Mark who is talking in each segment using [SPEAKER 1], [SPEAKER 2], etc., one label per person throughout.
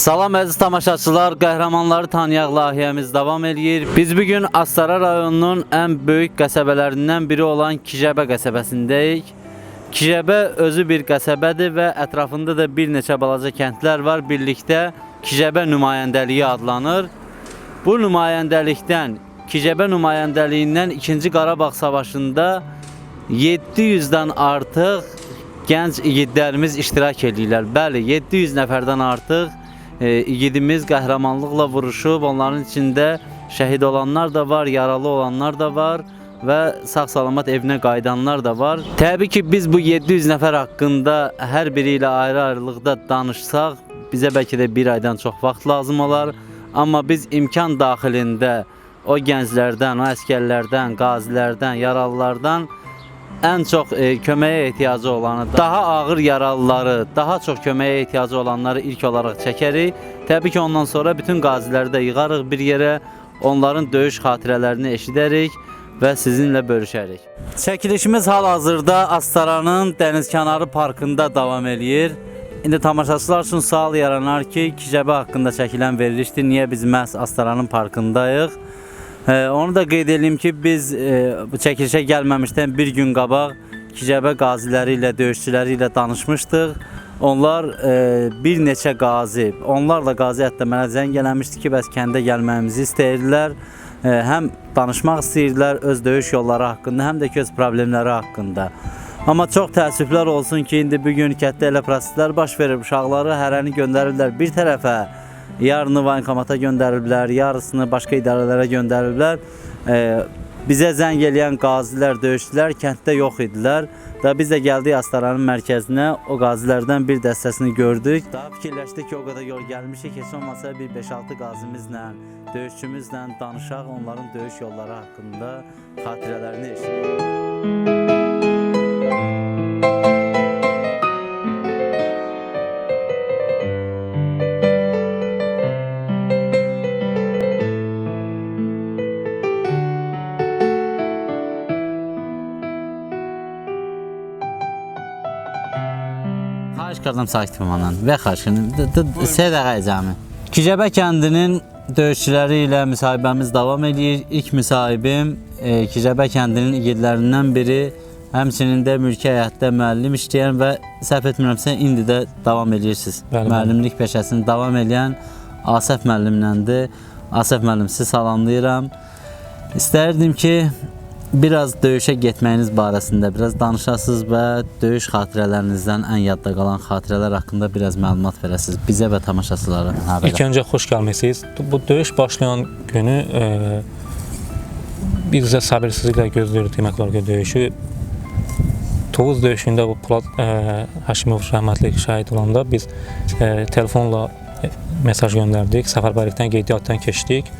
[SPEAKER 1] Salam əziz tamaşaçılar, qəhrəmanları tanıyaq layihəmiz davam eləyir. Biz bu gün Astara rayonunun ən böyük qəsəbələrindən biri olan Kicəbə qəsəbəsindəyik. Kicəbə özü bir qəsəbədir və ətrafında da bir neçə balaca kəndlər var. Birlikdə Kicəbə nümayəndəliyi adlanır. Bu nümayəndəlikdən, Kicəbə nümayəndəliyindən 2-ci Qarabağ savaşında 700-dən artıq gənc igidlərimiz iştirak edirlər. Bəli, 700 nəfərdən artıq igidimiz qəhrəmanlıqla vuruşub, onların içində şəhid olanlar da var, yaralı olanlar da var və sağ-salamat evinə qayıdanlar da var. Təbii ki, biz bu 700 nəfər haqqında hər biri ilə ayrı-ayrılıqda danışsaq, bizə bəlkə də bir aydan çox vaxt lazım olar. Amma biz imkan daxilində o gənclərdən, o əskərlərdən, qazilərdən, yaralılardan ən çox e, köməyə ehtiyacı olanı, daha ağır yaralıları, daha çox köməyə ehtiyacı olanları ilk olaraq çəkərik. Təbii ki, ondan sonra bütün qaziləri də yığarıq bir yerə, onların döyüş xatirələrini eşidərik və sizinlə bölüşərik. Çəkilişimiz hal-hazırda Astaranın dənizkənarı parkında davam eləyir. İndi tamaşaçılar üçün sual yaranar ki, Kicəbə haqqında çəkilən verilişdir. Niyə biz məhz Astaranın parkındayıq? Onu da qeyd edeyim ki, biz e, bu çəkilişə gəlməmişdən bir gün qabaq Kicəbə qaziləri ilə, döyüşçüləri ilə danışmışdıq. Onlar e, bir neçə qazi, onlarla qazi hətta mənə zəng eləmişdi ki, bəs kəndə gəlməyimizi istəyirdilər. E, həm danışmaq istəyirdilər öz döyüş yolları haqqında, həm də ki, öz problemləri haqqında. Amma çox təəssüflər olsun ki, indi bu gün kənddə elə proseslər baş verir. Uşaqları hərəni göndərirlər bir tərəfə, yarını bankomata göndəriblər, yarısını başqa idarələrə göndəriblər. E, bizə zəng eləyən qazilər, döyüşçülər kənddə yox idilər. Və biz də gəldik Astaranın mərkəzinə, o qazilərdən bir dəstəsini gördük. Daha fikirləşdik ki, o qədər yol gəlmişik, heç olmasa bir 5-6 qazimizlə, döyüşçümüzlə danışaq, onların döyüş yolları haqqında xatirələrini eşidək. Xahiş edirəm sakit olmandan və xahiş edirəm. Sədəqə icamı. Kicəbə kəndinin döyüşçüləri ilə müsahibəmiz davam edir. İlk müsahibim e, Kicəbə kəndinin igidlərindən biri, həmçinin də mülki həyatda müəllim işləyən və səhv etmirəmsə indi də davam edirsiniz.
[SPEAKER 2] Bəli.
[SPEAKER 1] Müəllimlik peşəsini davam edən Asəf müəllimləndir. Asəf müəllim sizi salamlayıram. İstərdim ki, biraz döyüşə getməyiniz barəsində biraz danışasınız və döyüş xatirələrinizdən ən yadda qalan xatirələr haqqında biraz məlumat verəsiniz bizə və tamaşaçılara.
[SPEAKER 2] İlk öncə xoş gəlmisiniz. Bu döyüş başlayan günü e, biz də səbirsizliklə gözləyirdik demək olar ki, döyüşü. Tovuz döyüşündə bu Polad e, Həşimov rəhmətli şəhid olanda biz e, telefonla e, mesaj göndərdik. Səfərbərlikdən qeydiyyatdan keçdik.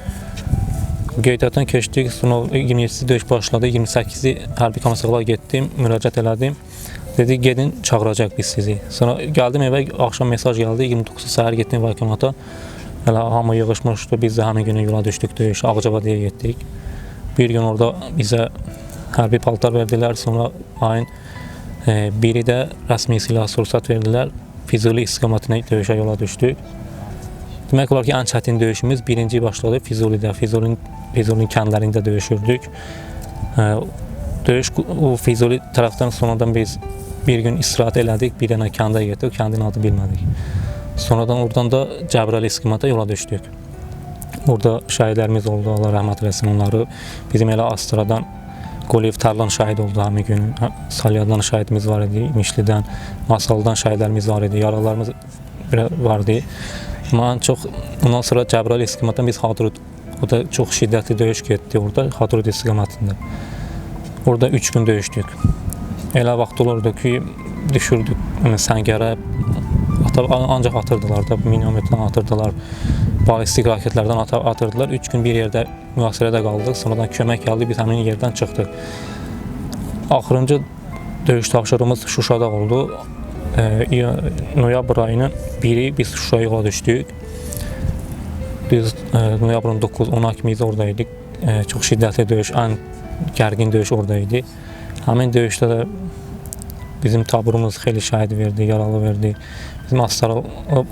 [SPEAKER 2] Qeydiyyatdan keçdik, 27-ci döyüş başladı, 28-i hərbi komissarlığa getdim, müraciət elədim. Dedi gedin çağıracaq biz sizi. Sonra gəldim evə, axşam mesaj gəldi, 29 səhər getdim vəkilata. Elə hamı yığışmışdı, biz də həmin günü yola düşdük döyüş, Ağcabadiyyə getdik. Bir gün orada bizə hərbi paltar verdilər, sonra ayın e, biri də rəsmi silah sursat verdilər. Füzuli istiqamətinə döyüşə yola düşdük. Demək olar ki, ən çətin döyüşümüz birinci başladı Füzulidə. Füzulinin Füzulinin kəndlərində döyüşürdük. Döyüş o Füzuli tərəfdən sonradan biz bir gün istirahət elədik, bir dənə kəndə getdik, kəndin adı bilmədik. Sonradan oradan da Cəbrəli istiqamətə yola düşdük. Orada şəhidlərimiz oldu, Allah rəhmət eləsin onları. Bizim elə Astradan Qoliyev Tərlan şəhid oldu həmin gün. Salyadan şəhidimiz var idi, Mişlidən, Masaldan şəhidlərimiz var idi, yaralılarımız bir- vardı. Amma ən çox ondan sonra Cəbrəli istiqamətdən biz Hadrut o da çox şiddətli döyüş getdi orada Hadrut istiqamətində. Orada 3 gün döyüşdük. Elə vaxt olurdu ki, düşürdük yəni səngərə ata, ancaq atırdılar da, minometdən atırdılar, balistik raketlərdən ata, atırdılar. 3 gün bir yerdə mühasirədə qaldıq. Sonradan kömək gəldi, biz həmin yerdən çıxdıq. Axırıncı döyüş tapşırığımız Şuşada oldu. Ee, noyabr ayının biri biz Şuşaya yola düşdük. Biz e, noyabrın 9-10 kimi biz oradaydıq. E, çox şiddətli döyüş, ən gərgin döyüş oradaydı. Həmin döyüşdə də bizim taburumuz xeyli şəhid verdi, yaralı verdi. Bizim Astara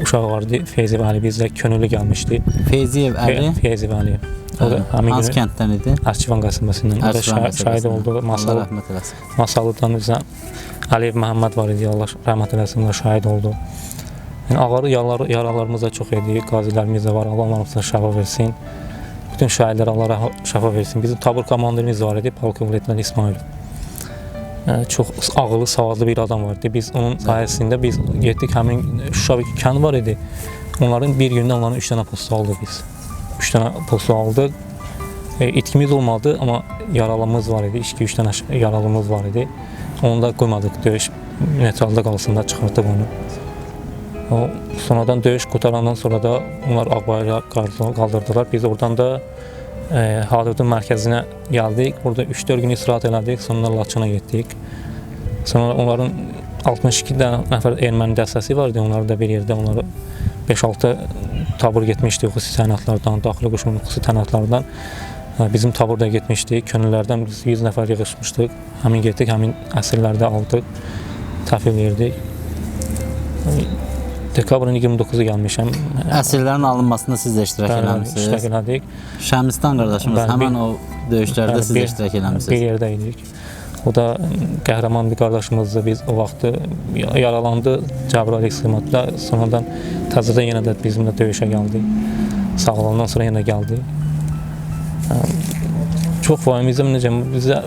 [SPEAKER 2] uşaq vardı, Feyzi Vəli bizlə könüllü gəlmişdi.
[SPEAKER 1] Feyziyev Əli.
[SPEAKER 2] Feyzi Vəli. O da həmin gün
[SPEAKER 1] kənddən idi?
[SPEAKER 2] Archivan qəsəbəsindən o da şahid oldu. Masalı. Masalıdan bizə Əliyev Məhəmməd var idi, Allah rəhmət eləsin, şahid oldu. Yəni ağır yaralar, yaralarımız da çox idi, qazilərimiz də var, Allah onlarımıza şəfa versin. Bütün şəhidlər Allah şəfa versin. Bizim tabur komandirimiz var idi, polkovnik leytenant İsmail. Yəni, çox ağıllı, savadlı bir adam var idi. Biz onun sayəsində biz getdik həmin Şuşa bir kənd var idi. Onların bir gündə onların 3 dənə postu aldıq biz. 3 dənə postu aldıq. E, itkimiz olmadı amma yaralımız var idi. 2-3 dənə yaralımız var idi. Onu da qoymadıq döyüş neytralda qalsın da çıxartdıq onu. O sonradan döyüş qutarandan sonra da onlar qaldı- qaldırdılar. Biz oradan da e, Hadrutun mərkəzinə gəldik. Burada 3-4 gün istirahət elədik. Sonra Laçına getdik. Sonra onların 62 dənə nəfər erməni dəstəsi var idi. Da bir yerdə onları 5-6 tabur getmişdi xüsusi təyinatlardan, daxili qoşunun xüsusi təyinatlardan. Bizim tabur da getmişdi. Könüllərdən biz 100 nəfər yığışmışdıq. Həmin getdik, həmin əsirləri də aldıq. Təhvil verdik. Dekabrın 29-u gəlmişəm.
[SPEAKER 1] Əsirlərin alınmasında siz də iştirak eləmisiniz.
[SPEAKER 2] iştirak elədik.
[SPEAKER 1] Şəmistan qardaşımız
[SPEAKER 2] Bəli,
[SPEAKER 1] həmin
[SPEAKER 2] bir-
[SPEAKER 1] o döyüşlərdə
[SPEAKER 2] Bəli,
[SPEAKER 1] siz də
[SPEAKER 2] bir-
[SPEAKER 1] iştirak
[SPEAKER 2] Bir
[SPEAKER 1] eləmisiniz.
[SPEAKER 2] yerdə idik. O da qəhrəman bir qardaşımızdı. Biz o vaxt yaralandı Cəbrayıl istiqamətdə. Sonradan təzədən yenə də bizimlə döyüşə gəldi. Sağolandan sonra yenə gəldi. Çox vahimizm necə bizə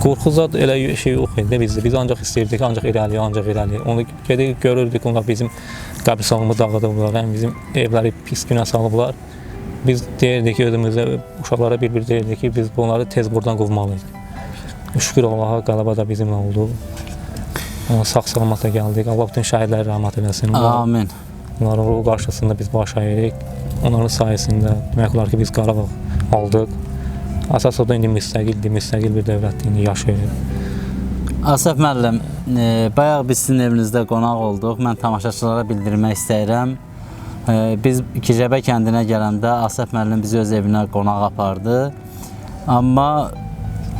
[SPEAKER 2] qorxu zad elə şey yox idi bizdə. Biz ancaq istəyirdik, ancaq irəliyə, ancaq irəliyə. Onu gedik görürdük, onlar bizim qəbristanlığımı dağıdıblar, həm bizim evləri pis günə salıblar. Biz deyirdik ki, özümüzə, uşaqlara bir-bir deyirdik ki, biz bunları tez buradan qovmalıyıq. Şükür Allaha qələbə də bizimlə oldu. Sağ-salamat da gəldik. Allah bütün şəhidlərə rəhmət eləsin.
[SPEAKER 1] Amin.
[SPEAKER 2] Onların ruhu qarşısında biz baş əyirik. Onların sayəsində demək ki, biz Qarabağ aldıq. Əsas o da indi müstəqildir, müstəqil bir dövlətdir, indi yaşayır.
[SPEAKER 1] Asaf müəllim, e, bayaq biz sizin evinizdə qonaq olduq. Mən tamaşaçılara bildirmək istəyirəm. E, biz Kicəbə kəndinə gələndə Asaf müəllim bizi öz evinə qonaq apardı. Amma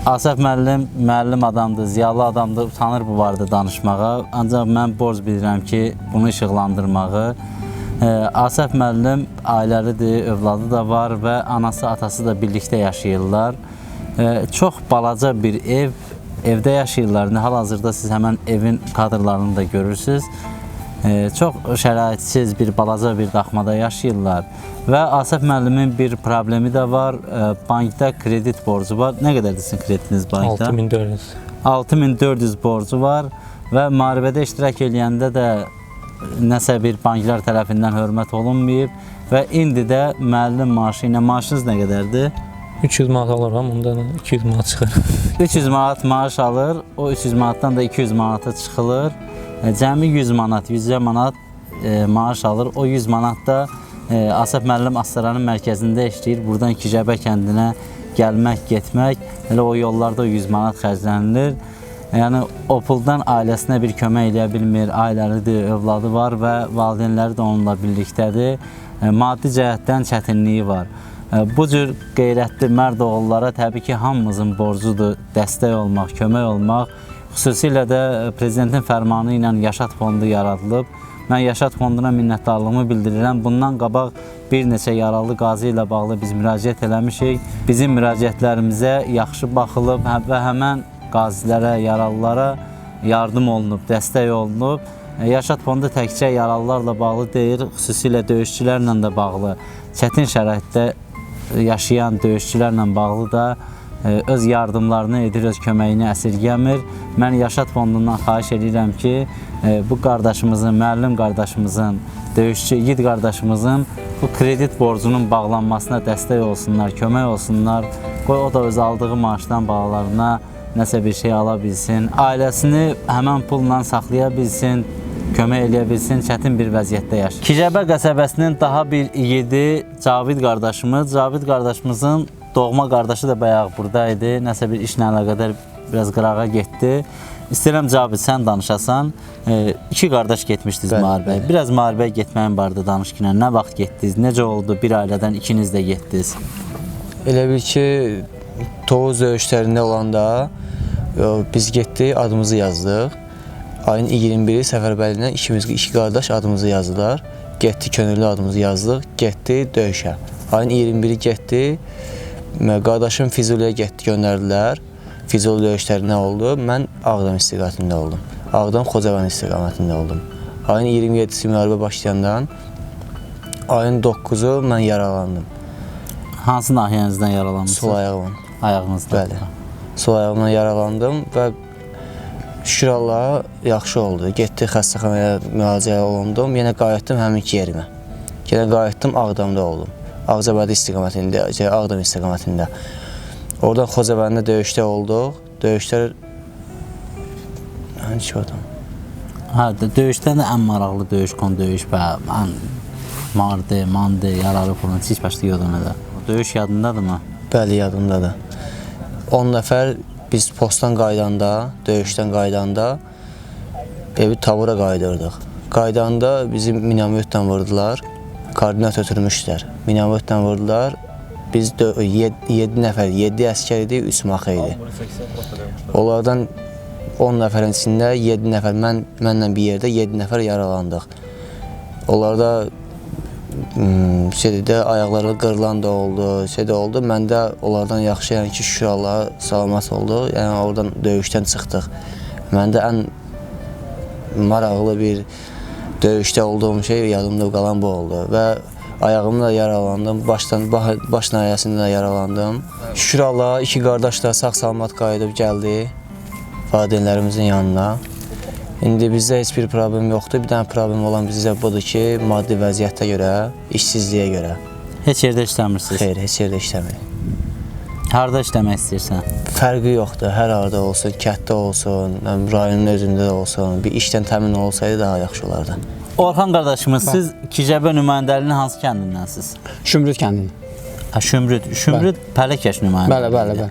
[SPEAKER 1] Asaf müəllim müəllim adamdır, ziyalı adamdır, utanır bu barədə danışmağa. Ancaq mən borc bilirəm ki, bunu işıqlandırmağı. E, Asaf müəllim ailəlidir, övladı da var və anası, atası da birlikdə yaşayırlar. E, çox balaca bir ev, evdə yaşayırlar. Hal-hazırda siz həmən evin kadrlarını da görürsüz. E, çox şəraitsiz bir balaca bir daxmada yaşayırlar. Və Asaf müəllimin bir problemi də var. Bankda kredit borcu var. Nə qədərdir sizin kreditiniz bankda?
[SPEAKER 2] 6400.
[SPEAKER 1] 6400 borcu var və müharibədə iştirak edəndə də nəsə bir banklar tərəfindən hörmət olunmayıb və indi də müəllim maaşı ilə maaşınız nə qədərdir?
[SPEAKER 2] 300 manat alıram, ondan 200 manat çıxır.
[SPEAKER 1] 300 manat maaş alır, o 300 manatdan da 200 manata çıxılır. E, Cəmi 100 manat, 100 manat e, maaş alır. O 100 manat da e, Asaf müəllim Astaranın mərkəzində işləyir. Buradan Kicəbə kəndinə gəlmək, getmək, elə o yollarda o 100 manat xərclənilir. Yəni o puldan ailəsinə bir kömək eləyə bilmir, ailəlidir, övladı var və valideynləri də onunla birlikdədir. E, Maddi cəhətdən çətinliyi var. E, Bu cür qeyrətli mərd oğullara təbii ki, hamımızın borcudur dəstək olmaq, kömək olmaq. Xüsusilə də e, prezidentin fərmanı ilə Yaşat fondu yaradılıb. Mən Yaşat fonduna minnətdarlığımı bildirirəm. Bundan qabaq bir neçə yaralı qazi ilə bağlı biz müraciət eləmişik. Bizim müraciətlərimizə yaxşı baxılıb və həmən qazilərə, yaralılara yardım olunub, dəstək olunub. E, Yaşat fondu təkcə yaralılarla bağlı deyil, xüsusilə döyüşçülərlə də bağlı, çətin şəraitdə yaşayan döyüşçülərlə bağlı da e, öz yardımlarını edir, öz köməyini əsirgəmir. Mən Yaşat fondundan xahiş edirəm ki, e, bu qardaşımızın, müəllim qardaşımızın, döyüşçü igid qardaşımızın bu kredit borcunun bağlanmasına dəstək olsunlar, kömək olsunlar. Qoy o da öz aldığı maaşdan balalarına nəsə bir şey ala bilsin, ailəsini həmən pulla saxlaya bilsin, kömək eləyə bilsin, çətin bir vəziyyətdə yaşayır. Kicəbə qəsəbəsinin daha bir igidi Cavid qardaşımız. Cavid qardaşımızın doğma qardaşı da bayaq burada idi. Nəsə bir işlə əlaqədar biraz qırağa getdi. İstəyirəm Cavid sən danışasan. E, iki qardaş getmişdiniz müharibəyə. Biraz müharibəyə getməyin barədə danış ki, nə vaxt getdiniz? Necə oldu? Bir ailədən ikiniz də getdiniz.
[SPEAKER 3] Elə bil ki, Tovuz döyüşlərində olanda Biz getdik, adımızı yazdıq. Ayın 21-i səfərbərliyindən ikimiz iki qardaş adımızı yazdılar. Getdi könüllü adımızı yazdıq, getdi döyüşə. Ayın 21-i getdi. Qardaşım Füzuliyə getdi, göndərdilər. Füzuli döyüşləri nə oldu? Mən Ağdam istiqamətində oldum. Ağdam Xocavənd istiqamətində oldum. Ayın 27-si müharibə başlayandan ayın 9-u mən yaralandım.
[SPEAKER 1] Hansı nahiyənizdən yaralanmısınız?
[SPEAKER 3] Sol ayağımın.
[SPEAKER 1] Ayağınızda.
[SPEAKER 3] Bəli. Sol ayağımdan yaralandım və şükür Allaha yaxşı oldu. Getdi xəstəxanaya müalicə olundum. Yenə qayıtdım həminki yerimə. Yenə qayıtdım Ağdamda oldum. Ağcabədi istiqamətində, şey, Ağdam istiqamətində. Oradan Xocavəndə döyüşdə olduq. Döyüşlər Hansı adam?
[SPEAKER 1] Hə, də- döyüşdən də ən maraqlı döyüş kon döyüş və ən mardı, mandı, yaralı falan heç başda yadındadır. Döyüş yadındadırmı?
[SPEAKER 3] Bəli, yadımdadır. 10 nəfər biz postdan qaydanda, döyüşdən qaydanda evi tabura qaydırdıq. Qaydanda bizi minamoyotla vurdular. Koordinat ötürmüşdülər. Minamoyotla vurdular. Biz 7 nəfər, 7 əskər idi, 3 maxı idi. Onlardan 10 nəfərin içində 7 nəfər mən mənlə bir yerdə 7 nəfər yaralandıq. Onlarda şeydə ayaqları qırılan da oldu, şey də oldu. Məndə onlardan yaxşı, yəni ki, Allaha salamat oldu. Yəni oradan döyüşdən çıxdıq. Məndə ən maraqlı bir döyüşdə olduğum şey yadımda qalan bu oldu və ayağımla yaralandım, başdan baş, baş nahiyəsində də yaralandım. Şükür iki qardaş da sağ-salamat qayıdıb gəldi valideynlərimizin yanına. İndi bizdə heç bir problem yoxdur. Bir dənə problem olan bizdə budur ki, maddi vəziyyətə görə, işsizliyə görə.
[SPEAKER 1] Heç yerdə işləmirsiniz.
[SPEAKER 3] Xeyr, heç yerdə işləmirik.
[SPEAKER 1] Harda işləmək istəyirsən?
[SPEAKER 3] Fərqi yoxdur. Hər harda olsun, kənddə olsun, rayonun özündə də olsun, bir işdən təmin olsaydı daha yaxşı olardı.
[SPEAKER 1] Orxan qardaşımız, siz Kicəbə nümayəndəliyinin hansı kəndindənsiz?
[SPEAKER 4] Şümrüt kəndini.
[SPEAKER 1] Ha, Şümrüd. Şümrüd Pələkeş nümayəndəliyi.
[SPEAKER 4] Bəli, bəli, bəli.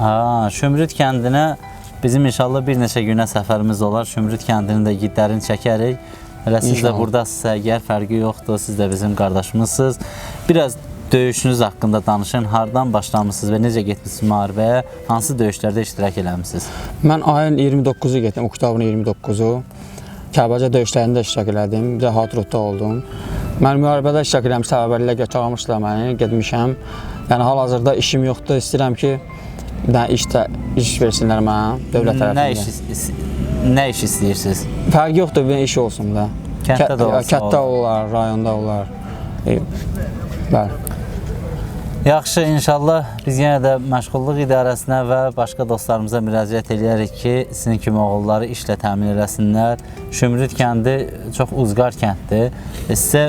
[SPEAKER 1] Ha, Şümrüd kəndinə bizim inşallah bir neçə günə səfərimiz olar. Şümrüd kəndinin də gidlərini çəkərik. Elə siz də
[SPEAKER 4] İnşallah.
[SPEAKER 1] burdasınızsa, əgər fərqi yoxdur, siz də bizim qardaşımızsınız. Biraz döyüşünüz haqqında danışın. Hardan başlamısınız və necə getmisiniz müharibəyə? Hansı döyüşlərdə iştirak eləmisiniz?
[SPEAKER 4] Mən ayın 29-u getdim, oktyabrın 29-u. Kəbəcə döyüşlərində iştirak elədim. Bir də Hadrutda oldum. Mən müharibədə iştirak eləmiş, səbəbəllə götürmüşlər məni, getmişəm. Yəni hal-hazırda işim yoxdur. İstəyirəm ki, bir dənə iş, versinlər mənə dövlət
[SPEAKER 1] Nə
[SPEAKER 4] tərəfindən.
[SPEAKER 1] iş nə iş istəyirsiniz?
[SPEAKER 4] Fərqi yoxdur, bir iş olsun da.
[SPEAKER 1] Kənddə də
[SPEAKER 4] Kə-
[SPEAKER 1] olsa
[SPEAKER 4] Kətdə
[SPEAKER 1] olar.
[SPEAKER 4] rayonda olar. E, Bəli.
[SPEAKER 1] Yaxşı, inşallah biz yenə də məşğulluq idarəsinə və başqa dostlarımıza müraciət edərik ki, sizin kimi oğulları işlə təmin eləsinlər. Şümrüd kəndi çox uzqar kənddir. E, Sizə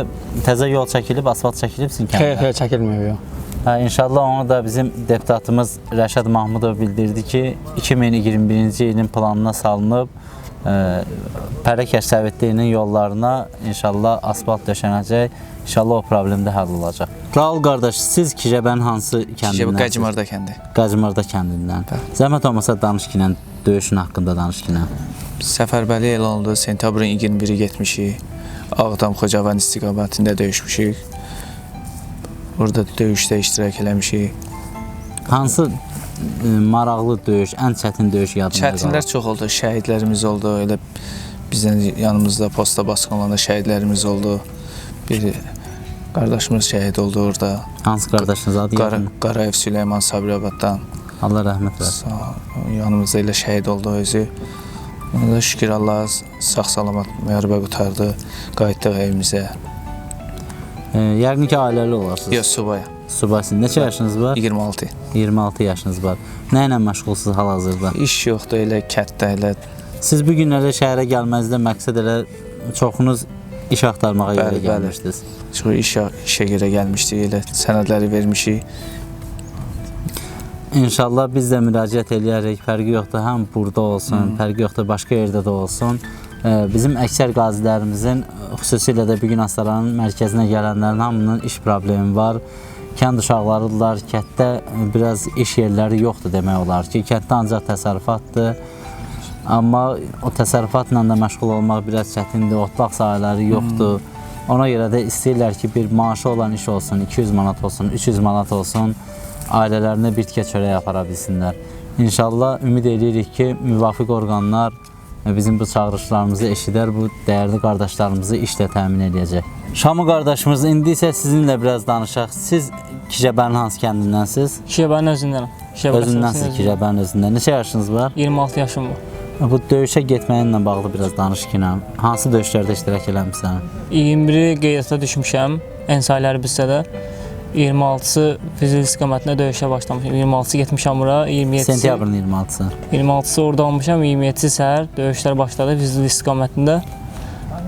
[SPEAKER 1] təzə yol çəkilib, asfalt çəkilib sizin
[SPEAKER 4] Xeyr,
[SPEAKER 1] kəndə.
[SPEAKER 4] xeyr, çəkilmir yox.
[SPEAKER 1] Hə, inşallah onu da bizim deputatımız Rəşad Mahmudov bildirdi ki, 2021-ci ilin planına salınıb e, Pərəkəş Sovetliyinin yollarına inşallah asfalt döşənəcək. İnşallah o problem də həll olacaq. Raul qardaş, siz Kicəbənin hansı
[SPEAKER 5] Kicəbə
[SPEAKER 1] kəndindən?
[SPEAKER 5] Qacimarda kəndi.
[SPEAKER 1] Qazmarda kəndindən. Zəhmət olmasa danış ki, döyüşün haqqında danış ki.
[SPEAKER 5] Səfərbəli elan olundu. Sentyabrın 21-i getmişik. Ağdam Xocavənd istiqamətində döyüşmüşük. Burada döyüşdə iştirak eləmişik.
[SPEAKER 1] Hansı e, maraqlı döyüş, ən çətin döyüş yadında
[SPEAKER 5] Çətinlər çox oldu. Şəhidlərimiz oldu. Elə bizdən yanımızda posta basqınlarında şəhidlərimiz oldu. Bir qardaşımız şəhid oldu orada.
[SPEAKER 1] Hansı qardaşınız adı
[SPEAKER 5] Qara? Qarayev Süleyman Sabirabaddan
[SPEAKER 1] Allah rəhmət versin.
[SPEAKER 5] Sağ- yanımızda elə şəhid oldu özü. Ona da şükür Allah sağ-salamat müharibə qutardı. Qayıtdıq evimizə.
[SPEAKER 1] Yəqin ki, ailəli olarsınız.
[SPEAKER 5] Yox, subaya.
[SPEAKER 1] Subaysın. Neçə yaşınız var?
[SPEAKER 5] 26.
[SPEAKER 1] 26 yaşınız var. Nə ilə məşğulsuz hal-hazırda?
[SPEAKER 5] İş yoxdur elə kətdə elə.
[SPEAKER 1] Siz bu günlərdə şəhərə gəlmənizdə məqsəd elə çoxunuz iş axtarmağa görə
[SPEAKER 5] Bəli, bəli.
[SPEAKER 1] gəlmişdiniz.
[SPEAKER 5] Çox işə, işə görə gəlmişdik elə sənədləri vermişik.
[SPEAKER 1] İnşallah biz də müraciət eləyərik. Fərqi yoxdur, həm burada olsun, fərqi yoxdur, başqa yerdə də olsun. Ə, Bizim əksər qazilərimizin, xüsusilə də bu gün Astaranın mərkəzinə gələnlərin hamının iş problemi var. Kənd uşaqlarıdırlar, kənddə biraz iş yerləri yoxdur demək olar ki, kənddə ancaq təsərrüfatdır. Amma o təsərrüfatla da məşğul olmaq biraz çətindir, otlaq sahələri yoxdur. Ona görə də istəyirlər ki, bir maaşı olan iş olsun, 200 manat olsun, 300 manat olsun, ailələrinə bir tikə çörək apara bilsinlər. İnşallah ümid edirik ki müvafiq orqanlar bizim bu çağırışlarımızı eşidər, bu dəyərli qardaşlarımızı işlə təmin edəcək. Şamı qardaşımız, indi isə sizinlə biraz danışaq. Siz Kicəbənin hansı kəndindənsiz?
[SPEAKER 6] Şebənin özündənəm.
[SPEAKER 1] Özündənsiz
[SPEAKER 6] qəsəbəsinin
[SPEAKER 1] Kicəbənin özündən. Neçə yaşınız var?
[SPEAKER 6] 26 yaşım var.
[SPEAKER 1] Bu döyüşə getməyinlə bağlı biraz danış ki, nə? hansı döyüşlərdə iştirak eləmisən?
[SPEAKER 6] 21-i qeydiyyata düşmüşəm. Ensaylar bizdə 26-sı Füzuli istiqamətində döyüşə başlamışam. 26-sı getmişəm bura, 27-si
[SPEAKER 1] Sentyabrın 26-sı.
[SPEAKER 6] 26-sı orada olmuşam, 27-si səhər döyüşlər başladı Füzuli istiqamətində.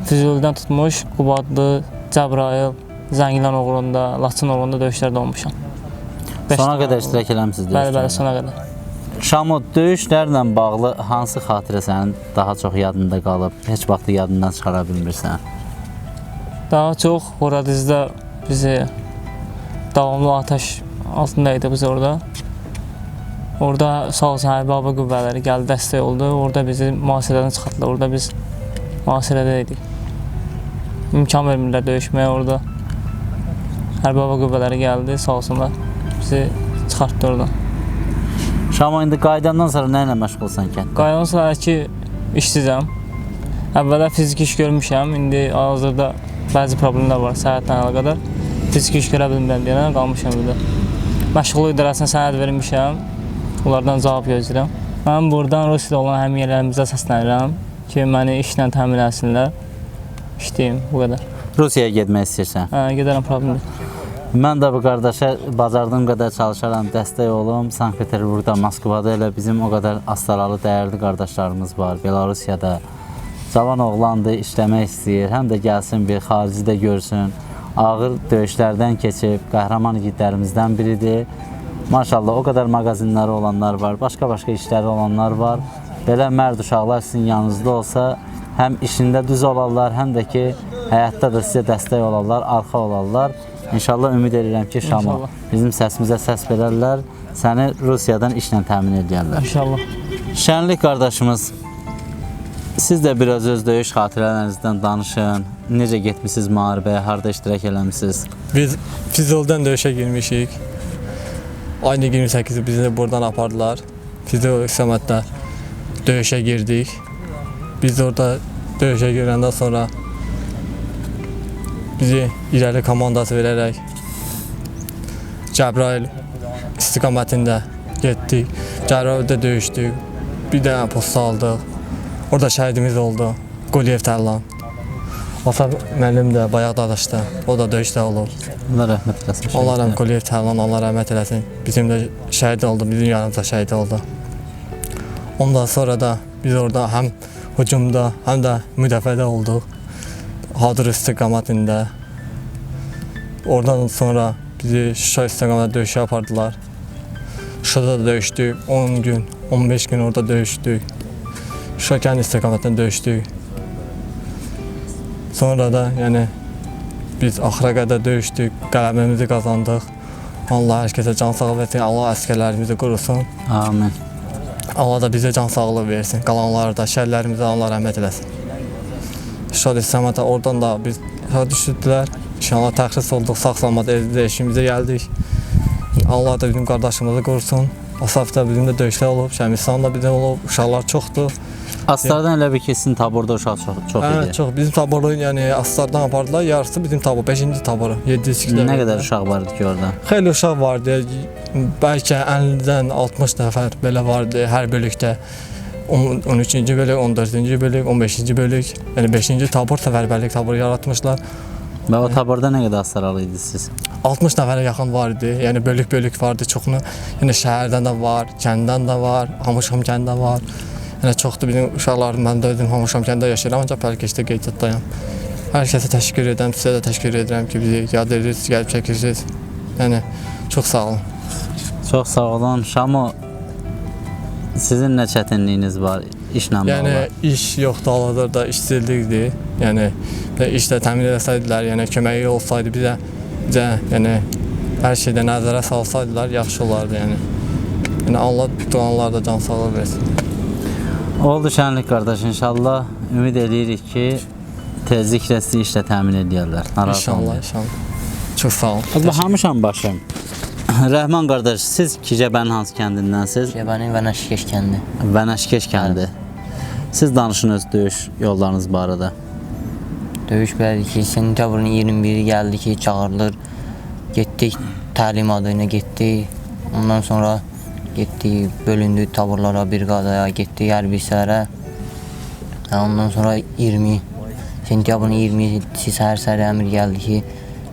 [SPEAKER 6] Füzulidən tutmuş Qubadlı, Cəbrayıl, Zəngilan uğrunda, Laçın uğrunda döyüşlərdə olmuşam.
[SPEAKER 1] Sona qədər iştirak eləmisiniz
[SPEAKER 6] Bəli, bəli,
[SPEAKER 1] döyüşlərdə?
[SPEAKER 6] sona qədər.
[SPEAKER 1] Şamo, döyüşlərlə bağlı hansı xatirə sənin daha çox yadında qalıb, heç vaxt yadından çıxara bilmirsən?
[SPEAKER 6] Daha çox Horadizdə bizi davamlı atəş altındaydı biz orada. Orada sağ olsun hərbi hava qüvvələri gəldi, dəstək oldu. Orada bizi mühasirədən çıxartdılar. Orada biz mühasirədə idik. İmkan vermirlər döyüşməyə orada. Hərbi hava qüvvələri gəldi, sağ olsunlar. Bizi çıxartdı oradan.
[SPEAKER 1] Şamo, indi qayıdandan sonra nə ilə məşğulsan kənddə?
[SPEAKER 6] Qaydan sonra ki işsizəm. Əvvəllər fiziki iş görmüşəm. İndi hazırda bəzi problemlər var səhhətlə əlaqədar. Fiziki iş görə bilmirəm deyənə qalmışam burada. Məşğulluq idarəsinə sənəd vermişəm. Onlardan cavab gözləyirəm. Mən buradan Rusiyada olan həmyerlərimizə səslənirəm ki, məni işlə təmin etsinlər. İşləyim, bu qədər.
[SPEAKER 1] Rusiyaya getmək istəyirsən?
[SPEAKER 6] Hə, gedərəm problem deyil.
[SPEAKER 1] Mən də bu qardaşa bacardığım qədər çalışaram, dəstək olum. Sankt-Peterburqda, Moskvada elə bizim o qədər astaralı dəyərli qardaşlarımız var. Belarusiyada cavan oğlandır, işləmək istəyir. Həm də gəlsin bir xaricidə görsün. Ağır döyüşlərdən keçib qəhrəman igidlərimizdən biridir. Maşallah o qədər mağazinləri olanlar var, başqa-başqa işləri olanlar var. Belə mərd uşaqlar sizin yanınızda olsa, həm işində düz olarlar, həm də ki, həyatda da sizə dəstək olarlar, arxa olarlar. İnşallah ümid edirəm ki,
[SPEAKER 6] İnşallah.
[SPEAKER 1] bizim səsimizə səs verərlər, səni Rusiyadan işlə təmin edərlər.
[SPEAKER 6] İnşallah.
[SPEAKER 1] Şənlik qardaşımız, siz də biraz öz döyüş xatirələrinizdən danışın. Necə getmisiniz müharibəyə, harda iştirak eləmisiniz?
[SPEAKER 7] Biz Füzulidən döyüşə girmişik. Aynı 28-i bizi buradan apardılar. Füzuli istiqamətdə döyüşə girdik. Biz orada döyüşə girəndən sonra bizi irəli komandası verərək Cəbrayıl istiqamətində getdik. Cəbrayıldə döyüşdük. Bir dənə post aldıq. Orada şəhidimiz oldu. Quliyev Tərlan. Asaf müəllim də bayaq danışdı. O da döyüşdə olub.
[SPEAKER 1] Allah rəhmət eləsin.
[SPEAKER 7] Allah rəhmət Quliyev Tərlan Allah rəhmət eləsin. Bizim də şəhid oldu, bizim yanımızda şəhid oldu. Ondan sonra da biz orada həm hücumda, həm də müdafiədə olduq. Hadır istiqamətində. Oradan sonra bizi Şuşa istiqamətində döyüşə apardılar. Şuşada da döyüşdük. 10 gün, 15 gün orada döyüşdük. Şuşa kənd istiqamətində döyüşdük. Sonra da yəni biz axıra qədər döyüşdük, qələbəmizi qazandıq. Allah hər kəsə can sağlığı versin, Allah əsgərlərimizi qorusun.
[SPEAKER 1] Amin.
[SPEAKER 7] Allah da bizə can sağlığı versin. Qalanlara da, şəhərlərimizə Allah rəhmət eləsin. Şad İslamata oradan da biz düşdülər. İnşallah təxris olduq, sağ-salamat evdə işimizə gəldik. Allah da bizim qardaşımızı qorusun. Asaf da bizim də döyüşlər olub, Şəmistan da bizim olub, uşaqlar çoxdur.
[SPEAKER 1] Aslardan elə bir ki, sizin taborda uşaq çox, çox
[SPEAKER 7] Hə,
[SPEAKER 1] idi.
[SPEAKER 7] çox. Bizim taboru, yəni Aslardan apardılar, yarısı bizim tabor, 5-ci taboru, 7 siklər.
[SPEAKER 1] Nə qədər uşaq var idi ki orada?
[SPEAKER 7] Xeyli uşaq vardı. Bəlkə 50-dən 60 nəfər belə vardı hər bölükdə. 13-cü bölük, 14-cü bölük, 15-ci bölük. Yəni 5-ci tabor səfərbərlik taboru yaratmışlar.
[SPEAKER 1] Və o taborda nə qədər astaralı idiniz siz?
[SPEAKER 7] 60 nəfərə yaxın var idi. Yəni bölük-bölük vardı çoxunu. Yəni şəhərdən də var, kənddən də var, Hamışam kəndə var. Yəni çoxdur bizim uşaqlar. Mən də özüm Hamışam kəndə yaşayıram, ancaq Pərkeşdə qeydiyyatdayam. Hər kəsə təşəkkür edirəm, sizə də təşəkkür edirəm ki, bizi yad edirsiniz, gəlib çəkirsiniz. Yəni çox sağ olun.
[SPEAKER 1] Çox sağ olun. Şamo, sizin nə çətinliyiniz var işlə
[SPEAKER 7] Yəni
[SPEAKER 1] bağlı?
[SPEAKER 7] iş yoxdur hal-hazırda işsizlikdir. Yəni və işlə təmin etsəydilər, yəni köməyi olsaydı bizə bizə yəni hər şeydə nəzərə salsaydılar yaxşı olardı yəni. Yəni Allah dualar da can sağlığı versin.
[SPEAKER 1] Oldu şənlik qardaş inşallah. Ümid edirik ki, tezliklə sizi işlə təmin. Narahat
[SPEAKER 7] İnşallah, inşallah. Çox sağ olun.
[SPEAKER 1] Bahamışam başım. Rəhman qardaş, siz Kicəbənin hansı kəndindənsiz?
[SPEAKER 8] Şəbənin və Nəşkeş kəndi.
[SPEAKER 1] Vənəşkeş kəndi. Siz danışın öz döyüş yollarınız barədə.
[SPEAKER 8] Döyüş belədir ki, sentyabrın 21-i gəldi ki, çağırılır. Getdik təlim adına getdik. Ondan sonra getdik, bölündük taburlara, briqadaya, getdik hərbi hissələrə. Hə, Ondan sonra 20 sentyabrın 20-si səhər-səhər əmr gəldi ki,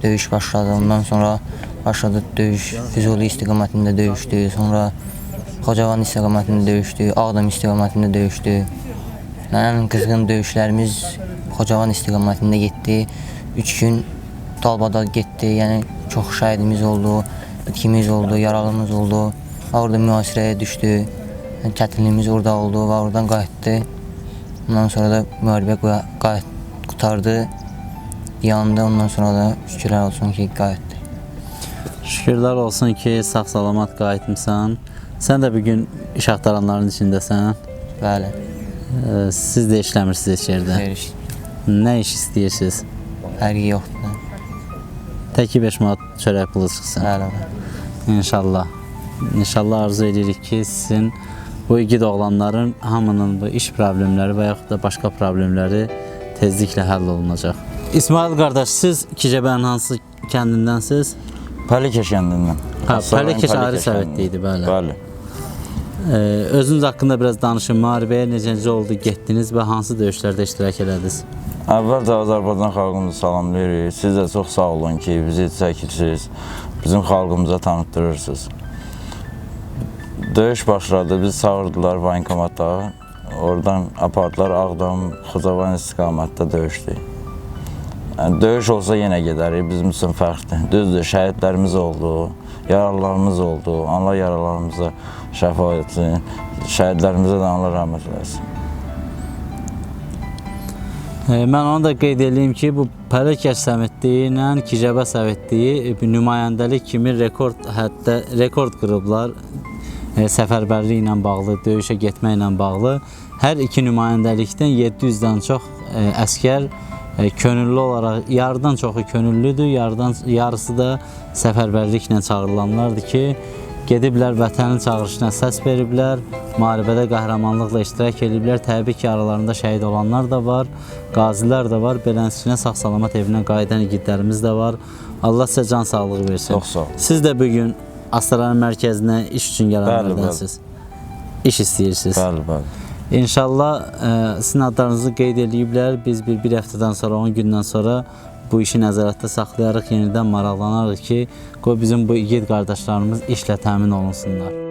[SPEAKER 8] döyüş başladı. Ondan sonra başladı döyüş. Füzuli istiqamətində döyüşdü. Sonra Xocavan istiqamətində döyüşdü. Ağdam istiqamətində döyüşdü. Ən qızğın döyüşlərimiz Xocavan istiqamətində getdi. 3 gün Dalbada getdi. Yəni çox şəhidimiz oldu, itkimiz oldu, yaralımız oldu. Orada mühasirəyə düşdü. Çətinliyimiz orada oldu və oradan qayıtdı. Ondan sonra da müharibə qay- qayıt qutardı. Yandı. Ondan sonra da şükürlər olsun ki, qayıtdı.
[SPEAKER 1] Şükürlər olsun ki, sağ-salamat qayıtmısan. Sən də bu gün iş axtaranların içindəsən.
[SPEAKER 8] Bəli.
[SPEAKER 1] Ee, Siz də işləmirsiniz heç yerdə.
[SPEAKER 8] Veriş.
[SPEAKER 1] Nə iş istəyirsiniz?
[SPEAKER 8] Fərqi yoxdur.
[SPEAKER 1] Təki 5 manat çörək pulu çıxsın.
[SPEAKER 8] Bəli.
[SPEAKER 1] İnşallah. İnşallah arzu edirik ki, sizin bu igid oğlanların hamının bu iş problemləri və yaxud da başqa problemləri tezliklə həll olunacaq. İsmail qardaş, siz Kicəbənin hansı kəndindənsiz?
[SPEAKER 9] Pəlikeş kəndindən.
[SPEAKER 1] Ha, Pəlikeş ayrı səvətli idi, bəli.
[SPEAKER 9] Bəli.
[SPEAKER 1] Ee, özünüz haqqında biraz danışın. Müharibəyə necə oldu, getdiniz və hansı döyüşlərdə iştirak elədiniz?
[SPEAKER 9] Əvvəlcə Azərbaycan xalqımızı salamlayırıq. Siz də çox sağ olun ki, bizi çəkirsiniz. Bizim xalqımıza tanıtdırırsınız. Döyüş başladı. Bizi çağırdılar voyinkomata. Oradan apardılar Ağdam, Xocavan istiqamətdə döyüşdük. Yəni, döyüş olsa yenə gedərik. Bizim üçün fərqdir. Düzdür, şəhidlərimiz oldu, yaralılarımız oldu. Allah yaralarımıza şəfa etsin. Şəhidlərimizə də Allah rəhmət eləsin.
[SPEAKER 1] Ee, mən onu da qeyd edeyim ki, bu Pələkəş Səmətliyi ilə Kicəbə Səmətliyi bir nümayəndəlik kimi rekord hətta rekord qırıblar. E, səfərbərlik ilə bağlı, döyüşə getməklə bağlı. Hər iki nümayəndəlikdən 700-dən çox e, əskər e, könüllü olaraq yarıdan çoxu könüllüdür, yarıdan yarısı da səfərbərliklə çağırılanlardır ki, gediblər vətənin çağırışına səs veriblər, müharibədə qəhrəmanlıqla iştirak ediblər. Təbii ki, aralarında şəhid olanlar da var, qazilər də var. Beləsinə sağ-salamat evinə qayıdan igidlərimiz də var. Allah sizə can sağlığı versin.
[SPEAKER 9] Çox sağ ol.
[SPEAKER 1] Siz də bu gün Astaranın mərkəzinə iş üçün
[SPEAKER 9] Bəli,
[SPEAKER 1] gələnlərdənsiniz. İş istəyirsiniz.
[SPEAKER 9] Bəli, bəli.
[SPEAKER 1] İnşallah ə, sizin adlarınızı qeyd eləyiblər. Biz bir, bir həftədən sonra, 10 gündən sonra bu işi nəzarətdə saxlayarıq, yenidən maraqlanarıq ki, qoy bizim bu igid qardaşlarımız işlə təmin olunsunlar.